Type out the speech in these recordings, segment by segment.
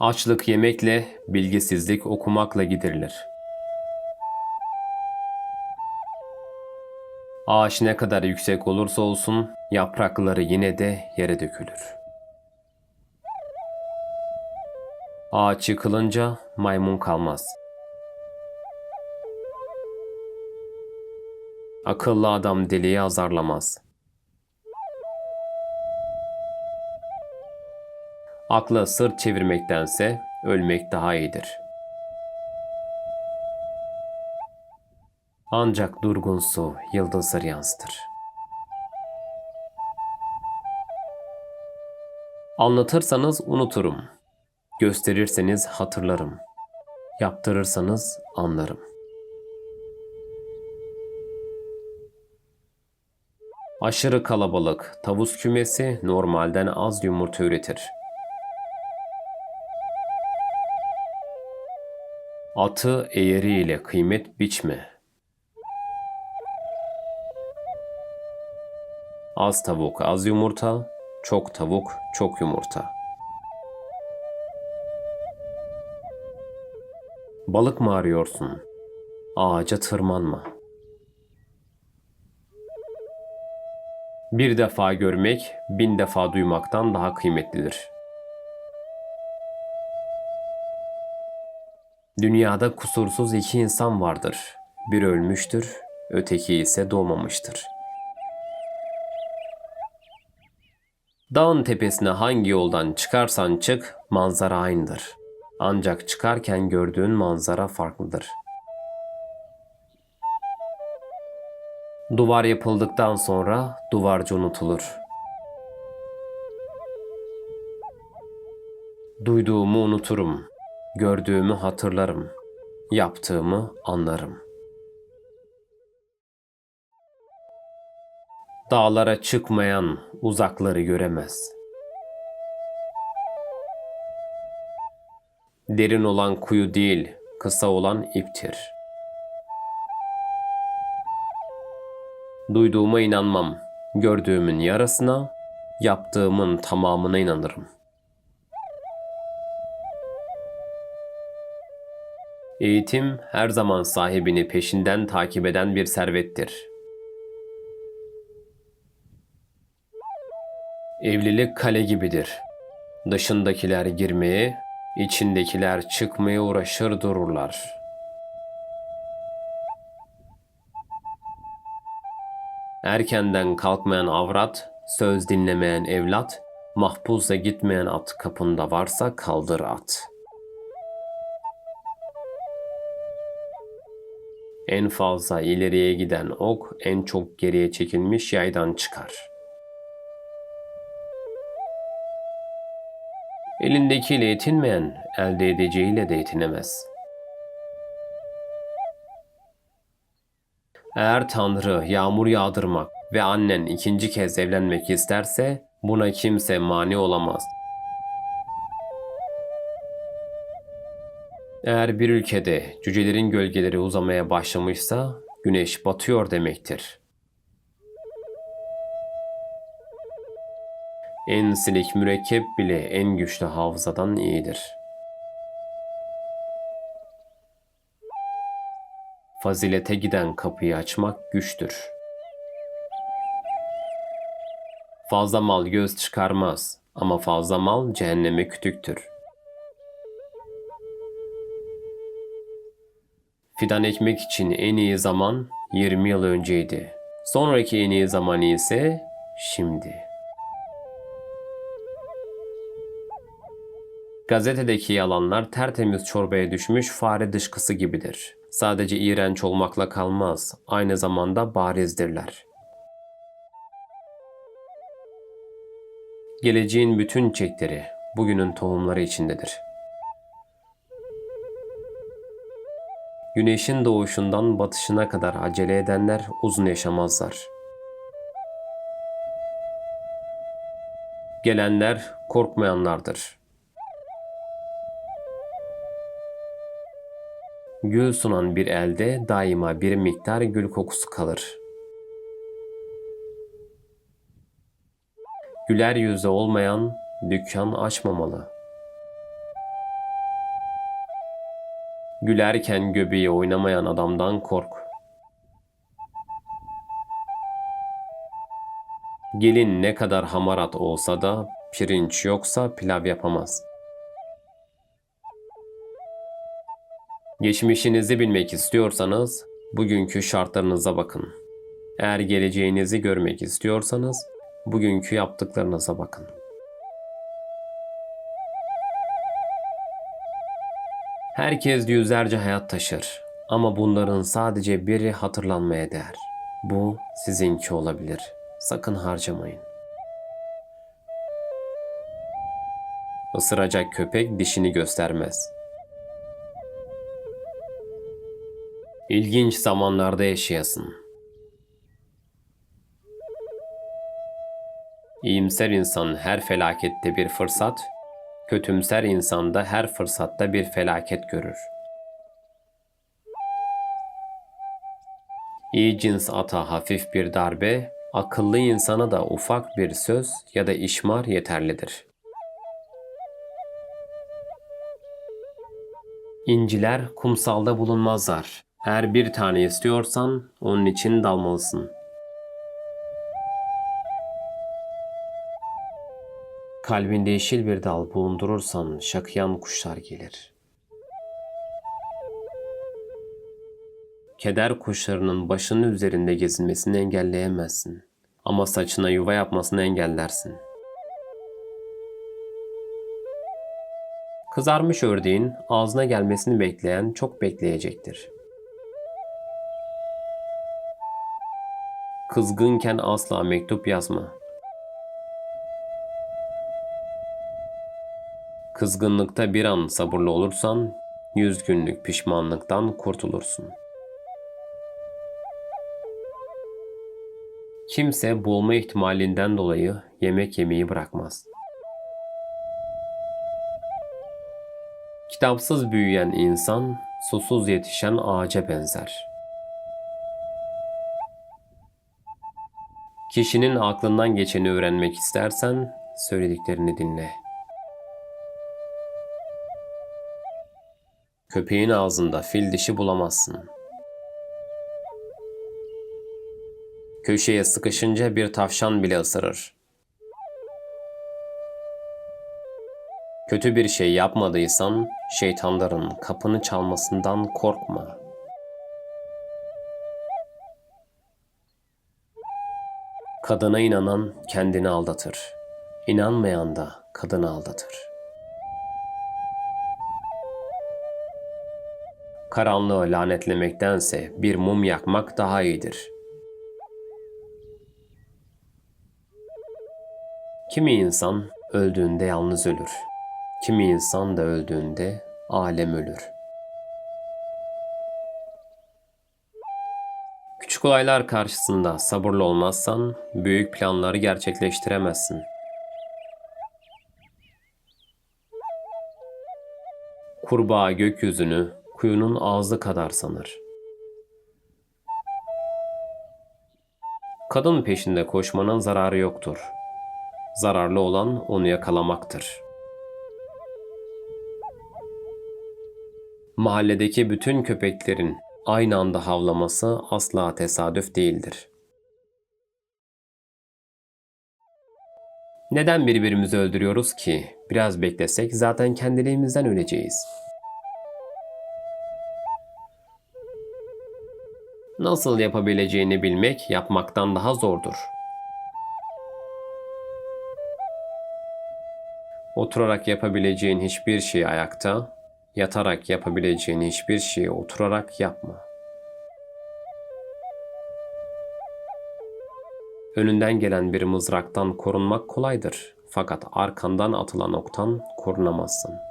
Açlık yemekle, bilgisizlik okumakla giderilir. Ağaç ne kadar yüksek olursa olsun yaprakları yine de yere dökülür. Ağaç yıkılınca maymun kalmaz. Akıllı adam deliği azarlamaz. Akla sırt çevirmektense ölmek daha iyidir. Ancak durgun su yıldızları yansıtır. Anlatırsanız unuturum. Gösterirseniz hatırlarım. Yaptırırsanız anlarım. Aşırı kalabalık tavus kümesi normalden az yumurta üretir. Atı eğeriyle kıymet biçme. Az tavuk az yumurta, çok tavuk çok yumurta. Balık mı arıyorsun? Ağaca tırmanma. Bir defa görmek, bin defa duymaktan daha kıymetlidir. Dünyada kusursuz iki insan vardır. Bir ölmüştür, öteki ise doğmamıştır. Dağın tepesine hangi yoldan çıkarsan çık, manzara aynıdır. Ancak çıkarken gördüğün manzara farklıdır. Duvar yapıldıktan sonra duvarcı unutulur. Duyduğumu unuturum, gördüğümü hatırlarım, yaptığımı anlarım. Dağlara çıkmayan uzakları göremez. Derin olan kuyu değil, kısa olan iptir. Duyduğuma inanmam, gördüğümün yarısına, yaptığımın tamamına inanırım. Eğitim her zaman sahibini peşinden takip eden bir servettir. Evlilik kale gibidir. Dışındakiler girmeye, içindekiler çıkmaya uğraşır dururlar. Erkenden kalkmayan avrat, söz dinlemeyen evlat, mahpuza gitmeyen at kapında varsa kaldır at. En fazla ileriye giden ok en çok geriye çekilmiş yaydan çıkar.'' Elindekiyle yetinmeyen elde edeceğiyle de yetinemez. Eğer Tanrı yağmur yağdırmak ve annen ikinci kez evlenmek isterse buna kimse mani olamaz. Eğer bir ülkede cücelerin gölgeleri uzamaya başlamışsa güneş batıyor demektir. En silik mürekkep bile en güçlü hafızadan iyidir. Fazilete giden kapıyı açmak güçtür. Fazla mal göz çıkarmaz ama fazla mal cehenneme kütüktür. Fidan ekmek için en iyi zaman 20 yıl önceydi. Sonraki en iyi zaman ise şimdi.'' Gazetedeki yalanlar tertemiz çorbaya düşmüş fare dışkısı gibidir. Sadece iğrenç olmakla kalmaz, aynı zamanda barizdirler. Geleceğin bütün çekleri bugünün tohumları içindedir. Güneşin doğuşundan batışına kadar acele edenler uzun yaşamazlar. Gelenler korkmayanlardır. Gül sunan bir elde daima bir miktar gül kokusu kalır. Güler yüzü olmayan dükkan açmamalı. Gülerken göbeği oynamayan adamdan kork. Gelin ne kadar hamarat olsa da pirinç yoksa pilav yapamaz. Geçmişinizi bilmek istiyorsanız bugünkü şartlarınıza bakın. Eğer geleceğinizi görmek istiyorsanız bugünkü yaptıklarınıza bakın. Herkes yüzlerce hayat taşır ama bunların sadece biri hatırlanmaya değer. Bu sizinki olabilir. Sakın harcamayın. Isıracak köpek dişini göstermez. İlginç zamanlarda yaşayasın. İyimser insan her felakette bir fırsat, kötümser insan da her fırsatta bir felaket görür. İyi cins ata hafif bir darbe, akıllı insana da ufak bir söz ya da işmar yeterlidir. İnciler kumsalda bulunmazlar. Eğer bir tane istiyorsan onun için dalmalısın. Kalbinde yeşil bir dal bulundurursan şakıyan kuşlar gelir. Keder kuşlarının başının üzerinde gezinmesini engelleyemezsin. Ama saçına yuva yapmasını engellersin. Kızarmış ördeğin ağzına gelmesini bekleyen çok bekleyecektir. Kızgınken asla mektup yazma. Kızgınlıkta bir an sabırlı olursan, yüz günlük pişmanlıktan kurtulursun. Kimse boğulma ihtimalinden dolayı yemek yemeyi bırakmaz. Kitapsız büyüyen insan, susuz yetişen ağaca benzer. Kişinin aklından geçeni öğrenmek istersen, söylediklerini dinle. Köpeğin ağzında fil dişi bulamazsın. Köşeye sıkışınca bir tavşan bile ısırır. Kötü bir şey yapmadıysan şeytanların kapını çalmasından korkma. Kadına inanan kendini aldatır. İnanmayan da kadını aldatır. Karanlığı lanetlemektense bir mum yakmak daha iyidir. Kimi insan öldüğünde yalnız ölür. Kimi insan da öldüğünde alem ölür. Küçük olaylar karşısında sabırlı olmazsan büyük planları gerçekleştiremezsin. Kurbağa gökyüzünü kuyunun ağzı kadar sanır. Kadın peşinde koşmanın zararı yoktur. Zararlı olan onu yakalamaktır. Mahalledeki bütün köpeklerin aynı anda havlaması asla tesadüf değildir. Neden birbirimizi öldürüyoruz ki? Biraz beklesek zaten kendiliğimizden öleceğiz. Nasıl yapabileceğini bilmek yapmaktan daha zordur. Oturarak yapabileceğin hiçbir şeyi ayakta, yatarak yapabileceğin hiçbir şeyi oturarak yapma. Önünden gelen bir mızraktan korunmak kolaydır. Fakat arkandan atılan oktan korunamazsın.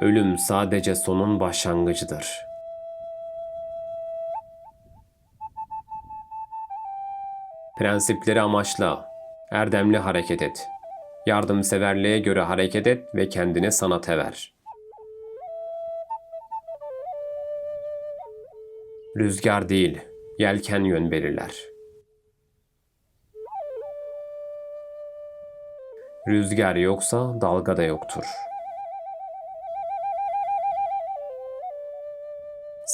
Ölüm sadece sonun başlangıcıdır. Prensipleri amaçla, erdemli hareket et. Yardımseverliğe göre hareket et ve kendini sanata ver. Rüzgar değil, yelken yön belirler. Rüzgar yoksa dalga da yoktur.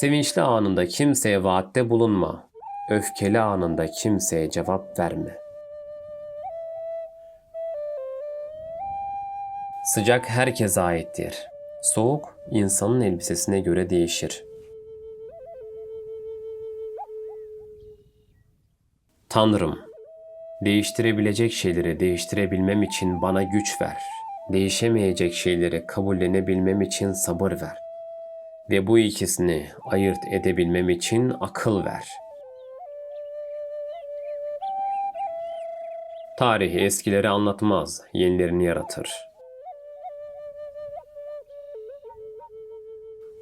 Sevinçli anında kimseye vaatte bulunma. Öfkeli anında kimseye cevap verme. Sıcak herkese aittir. Soğuk insanın elbisesine göre değişir. Tanrım, değiştirebilecek şeyleri değiştirebilmem için bana güç ver. Değişemeyecek şeyleri kabullenebilmem için sabır ver. Ve bu ikisini ayırt edebilmem için akıl ver. Tarih eskileri anlatmaz, yenilerini yaratır.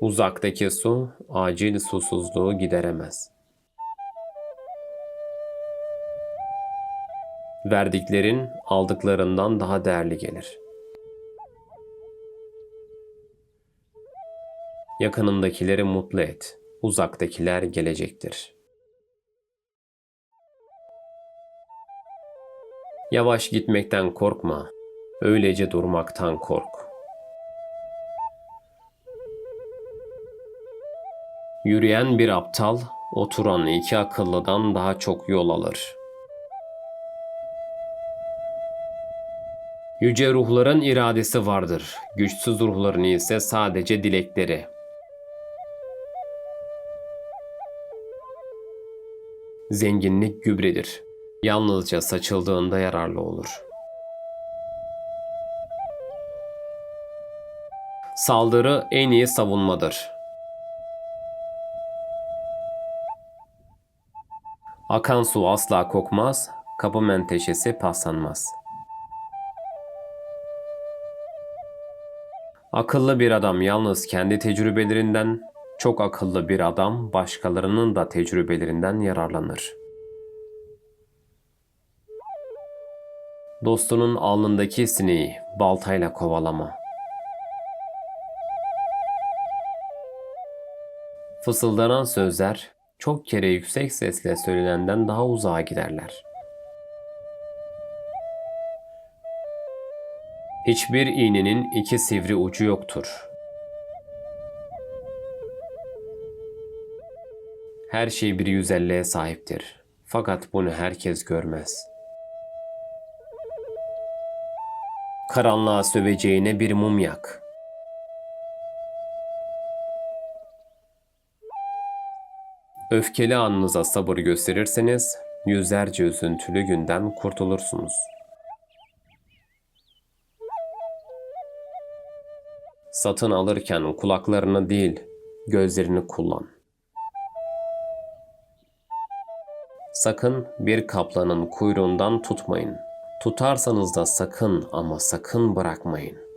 Uzaktaki su acil susuzluğu gideremez. Verdiklerin aldıklarından daha değerli gelir. Yakınındakileri mutlu et. Uzaktakiler gelecektir. Yavaş gitmekten korkma. Öylece durmaktan kork. Yürüyen bir aptal, oturan iki akıllıdan daha çok yol alır. Yüce ruhların iradesi vardır. Güçsüz ruhların ise sadece dilekleri. Zenginlik gübredir. Yalnızca saçıldığında yararlı olur. Saldırı en iyi savunmadır. Akan su asla kokmaz, kapı menteşesi paslanmaz. Akıllı bir adam yalnız kendi tecrübelerinden, çok akıllı bir adam başkalarının da tecrübelerinden yararlanır. Dostunun alnındaki sineği baltayla kovalama. Fısıldanan sözler çok kere yüksek sesle söylenenden daha uzağa giderler. Hiçbir iğnenin iki sivri ucu yoktur. Her şey bir güzelliğe sahiptir. Fakat bunu herkes görmez. Karanlığa söveceğine bir mum yak. Öfkeli anınıza sabır gösterirseniz yüzlerce üzüntülü günden kurtulursunuz. Satın alırken kulaklarını değil, gözlerini kullan. Sakın bir kaplanın kuyruğundan tutmayın. Tutarsanız da sakın ama sakın bırakmayın.